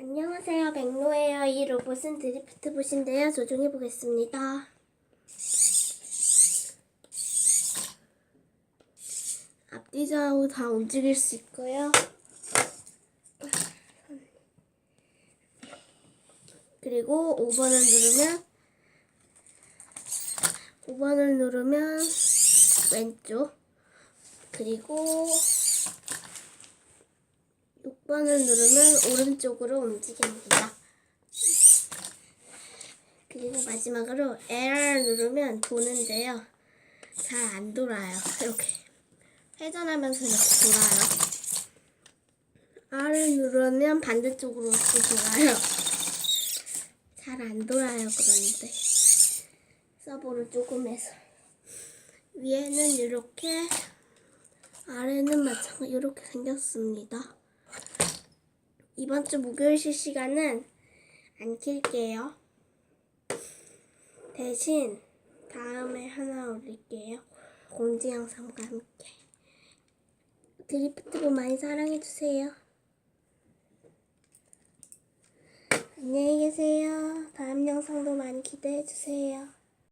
안녕하세요. 백로예요. 이 로봇은 드리프트 봇인데요. 조종해 보겠습니다. 앞뒤 좌우 다 움직일 수 있고요. 그리고 5번을 누르면 5번을 누르면 왼쪽 그리고 6번을 누르면 오른쪽으로 움직입니다. 그리고 마지막으로 L 누르면 도는데요. 잘 안 돌아요. 이렇게 회전하면서 이렇게 돌아요. R을 누르면 반대쪽으로 이렇게 돌아요. 잘 안 돌아요. 그런데 서버를 조금 해서 위에는 이렇게 아래는 마찬가지 이렇게 생겼습니다. 이번 주 목요일 실시간은 안 킬게요. 대신 다음에 하나 올릴게요. 공지 영상과 함께. 드리프트도 많이 사랑해주세요. 안녕히 계세요. 다음 영상도 많이 기대해주세요.